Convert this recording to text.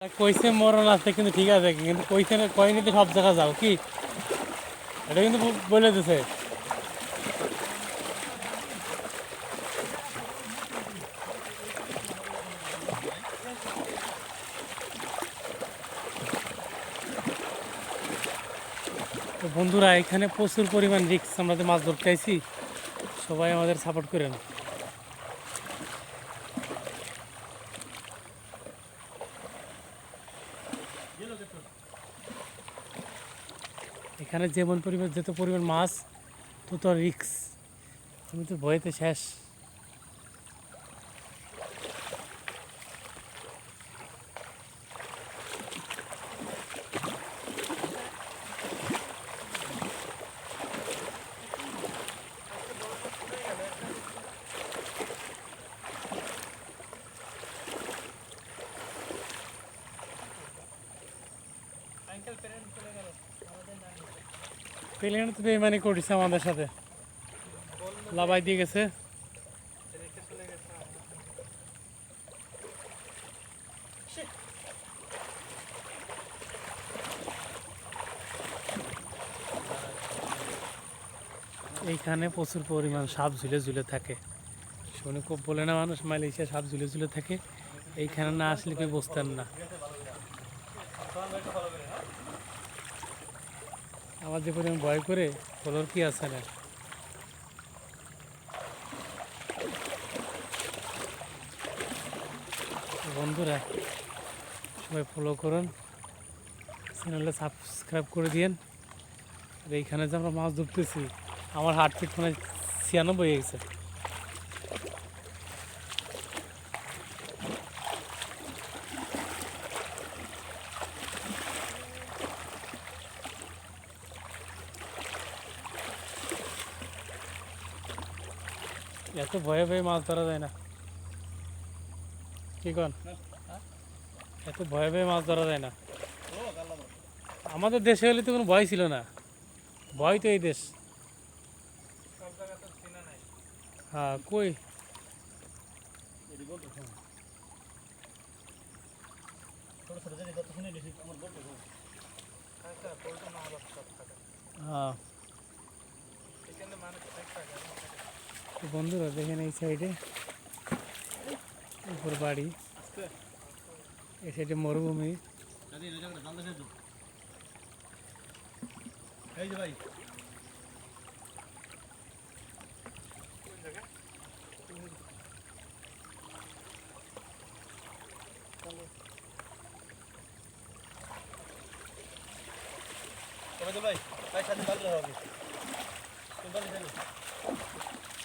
কইছে মরণ আছে কিন্তু ঠিক আছে, কিন্তু কইছে না কয়নি তো সব জায়গা যাও, কি? এটা কিন্তু বলে দিছে। তো বন্ধুরা, এখানে প্রচুর পরিমাণ রিক্স আমরা মাছ ধরতে আইছি, সবাই আমাদের সাপোর্ট করেন। এখানে যেমন পরিমাণ যত পরিমাণ মাছ তত রিক্স আমি তো ভয়েতে শেষ। প্লেন তো বেমানি করেছে আমাদের সাথে। লাভাই দিয়ে গেছে। এইখানে প্রচুর পরিমাণ সাপ ঝুলে ঝুলে থাকে। শুনে খুব বলে না মানুষ মালয়েশিয়া সাপ ঝুলে ঝুলে থাকে। এইখানে না আসলে কেউ বসতেন না। আমার যে পরিমাণ বয় করে ফলোর কি আছে না? বন্ধুরা, সবাই ফলো করুন চ্যানেলটা সাবস্ক্রাইব করে দিয়েন। আর এইখানে যে আমরা মাছ ধরতেছি, আমার হার্ট ফিট মানে ছিয়ানব্বই হয়ে গেছে। এত ভয়ে ভয়ে মাছ ধরা যায় না। কি কন? এত ভয়ে ভয়ে মাছ ধরা যায় না। আমাদের দেশে হলে তো কোনো ভয় ছিল না। ভয় তো এই দেশ। হ্যাঁ কই? হ্যাঁ। বন্ধুরা, দেখেন এই সাইডে উপর বাড়ি। এই সাইডে মরুভূমি। ভাই ভাই সাথে বাদ হবে। তুমি